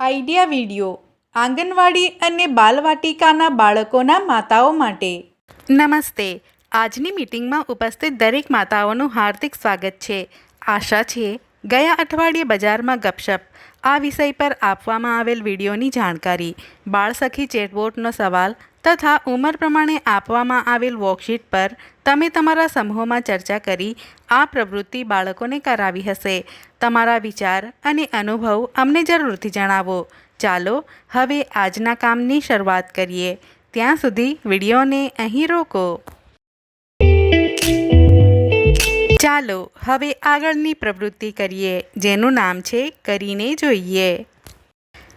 Idea video આંગણવાડી અને બાલવાટિકાના બાળકોના માતાઓ માટે. નમસ્તે. આજની મીટિંગમાં ઉપસ્થિત દરેક માતાઓનું હાર્દિક સ્વાગત છે. આશા છે, ગયા અઠવાડિયે બજારમાં ગપશપ. આ વિષય પર આપવામાં આવેલ વિડીયોની જાણકારી. બાળસખી ચેટબોટનો સવાલ તથા ઉંમર પ્રમાણે આપવામાં આવેલ વર્કશીટ પર તમે તમારા સમૂહમાં ચર્ચા કરી આ પ્રવૃત્તિ બાળકોને કરાવી હશે. તમારા વિચાર અને અનુભવ અમને જરૂરથી જણાવો. ચાલો હવે આજના કામની શરૂઆત કરીએ. ત્યાં સુધી વિડીયોને અહીં રોકો. ચાલો હવે આગળની પ્રવૃત્તિ કરીએ, જેનું નામ છે કરીને જોઈએ.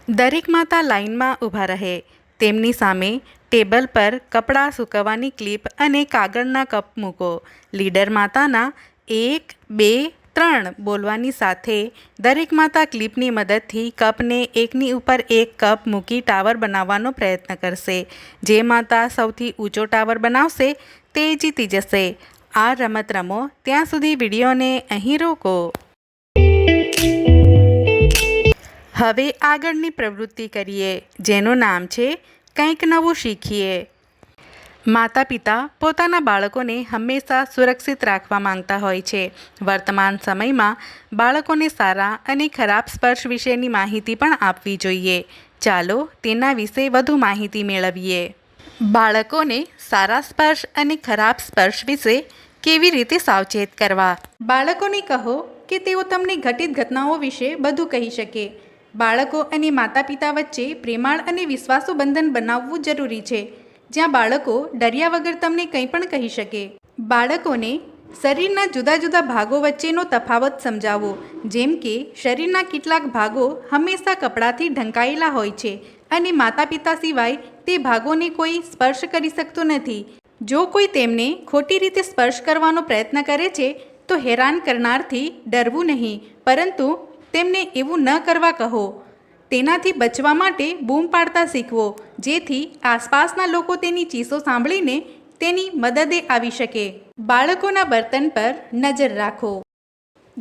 દરેક માતા લાઇનમાં ઊભા રહે. તેમની સામે ટેબલ પર કપડાં સૂકવવાની ક્લિપ અને કાગળના કપ મૂકો. લીડર માતાના એક, બે, ત્રણ બોલવાની સાથે દરેક માતા ક્લિપની મદદથી કપને એકની ઉપર એક કપ મૂકી ટાવર બનાવવાનો પ્રયત્ન કરશે. જે માતા સૌથી ઊંચો ટાવર બનાવશે તે જીતી જશે. આ રમત રમો, ત્યાં સુધી વિડીયોને અહીં રોકો. હવે આગળની પ્રવૃત્તિ કરીએ, જેનું નામ છે કંઈક નવું શીખીએ. માતા પિતા પોતાના બાળકોને હંમેશા સુરક્ષિત રાખવા માંગતા હોય છે. વર્તમાન સમયમાં બાળકોને સારા અને ખરાબ સ્પર્શ વિશેની માહિતી પણ આપવી જોઈએ. ચાલો તેના વિશે વધુ માહિતી મેળવીએ. બાળકોને સારા સ્પર્શ અને ખરાબ સ્પર્શ વિશે કેવી રીતે સાવચેત કરવા? બાળકોને કહો કે તેઓ તમને ઘટિત ઘટનાઓ વિશે બધું કહી શકે. બાળકો અને માતા પિતા વચ્ચે પ્રેમાળ અને વિશ્વાસુ બંધન બનાવવું જરૂરી છે, જ્યાં બાળકો ડર્યા વગર તમને કંઈ પણ કહી શકે. બાળકોને શરીરના જુદા જુદા ભાગો વચ્ચેનો તફાવત સમજાવો, જેમ કે શરીરના કેટલાક ભાગો હંમેશા કપડાથી ઢંકાયેલા હોય છે અને માતા પિતા સિવાય તે ભાગોને કોઈ સ્પર્શ કરી શકતો નથી. જો કોઈ તેમને ખોટી રીતે સ્પર્શ કરવાનો પ્રયત્ન કરે છે, તો હેરાન કરનારથી ડરવું નહીં, પરંતુ તેમને એવું ન કરવા કહો. તેનાથી બચવા માટે બૂમ પાડતા શીખવો, જેથી આસપાસના લોકો તેની ચીસો સાંભળીને તેની મદદે આવી શકે. બાળકોના બર્તન પર નજર રાખો.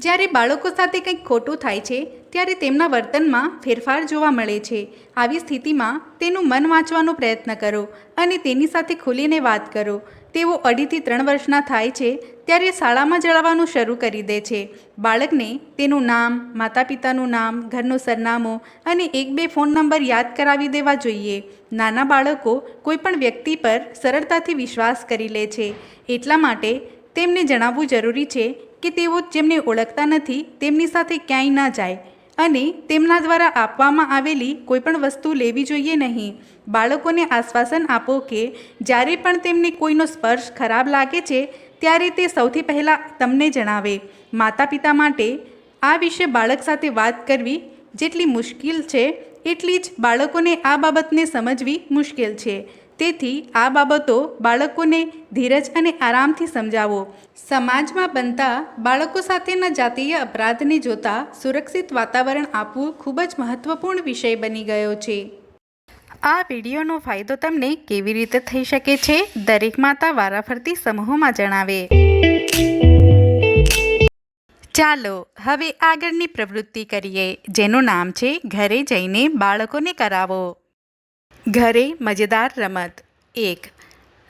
જ્યારે બાળકો સાથે કંઈક ખોટું થાય છે, ત્યારે તેમના વર્તનમાં ફેરફાર જોવા મળે છે. આવી સ્થિતિમાં તેનું મન વાંચવાનો પ્રયત્ન કરો અને તેની સાથે ખુલીને વાત કરો. તેઓ અઢીથી ત્રણ વર્ષના થાય છે, ત્યારે શાળામાં જળવાનું શરૂ કરી દે છે. બાળકને તેનું નામ માતા પિતાનું નામ, ઘરનું સરનામું અને એક બે ફોન નંબર યાદ કરાવી દેવા જોઈએ. નાના બાળકો કોઈપણ વ્યક્તિ પર સરળતાથી વિશ્વાસ કરી લે છે. એટલા માટે તેમને જણાવવું જરૂરી છે કે તેઓ જેમને ઓળખતા નથી તેમની સાથે ક્યાંય ના જાય અને તેમના દ્વારા આપવામાં આવેલી કોઈપણ વસ્તુ લેવી જોઈએ નહીં. બાળકોને આશ્વાસન આપો કે જ્યારે પણ તેમને કોઈનો સ્પર્શ ખરાબ લાગે છે, ત્યારે તે સૌથી પહેલાં તમને જણાવે. માતા પિતા માટે આ વિશે બાળક સાથે વાત કરવી જેટલી મુશ્કેલ છે, એટલી જ બાળકોને આ બાબતને સમજવી મુશ્કેલ છે. તેથી આ બાબતો બાળકોને ધીરજ અને આરામથી સમજાવો. સમાજમાં બનતા બાળકો સાથેના જાતીય અપરાધને જોતા સુરક્ષિત વાતાવરણ આપવું ખૂબ જ મહત્વપૂર્ણ વિષય બની ગયો છે. આ વિડીયોનો ફાયદો તમને કેવી રીતે થઈ શકે છે, દરેક માતા વારાફરતી સમૂહમાં જણાવે. ચાલો, હવે આગળની પ્રવૃત્તિ કરીએ, જેનું નામ છે, ઘરે જઈને બાળકોને કરાવો. ઘરે મજેદાર રમત. એક,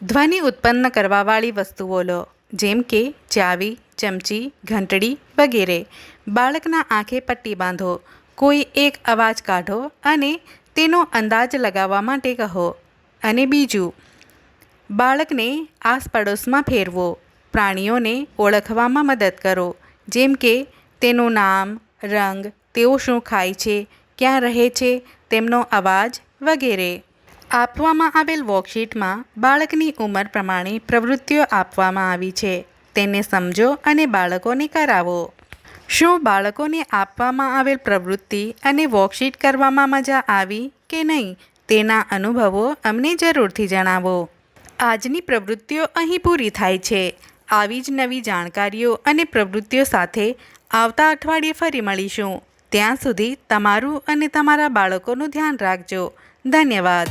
ધ્વનિ ઉત્પન્ન કરવાવાળી વસ્તુઓ લો, જેમ કે ચાવી, ચમચી, ઘંટડી વગેરે. બાળકના આંખે પટ્ટી બાંધો, કોઈ એક અવાજ કાઢો અને તેનો અંદાજ લગાવવા માટે કહો. અને બીજું, બાળકને આસપડોશમાં ફેરવો, પ્રાણીઓને ઓળખવામાં મદદ કરો, જેમ કે તેનું નામ, રંગ, તેઓ શું ખાય છે, ક્યાં રહે છે, તેમનો અવાજ વગેરે. આપવામાં આવેલ વર્કશીટમાં બાળકની ઉંમર પ્રમાણે પ્રવૃત્તિઓ આપવામાં આવી છે. તેને સમજો અને બાળકોને કરાવો. શું બાળકોને આપવામાં આવેલ પ્રવૃત્તિ અને વર્કશીટ કરવામાં મજા આવી કે નહીં તેના અનુભવો અમને જરૂરથી જણાવો. આજની પ્રવૃત્તિઓ અહીં પૂરી થાય છે. આવી જ નવી જાણકારીઓ અને પ્રવૃત્તિઓ સાથે આવતા અઠવાડિયે ફરી મળીશું. ત્યાં સુધી તમારું અને તમારા બાળકોનું ધ્યાન રાખજો. ધન્યવાદ.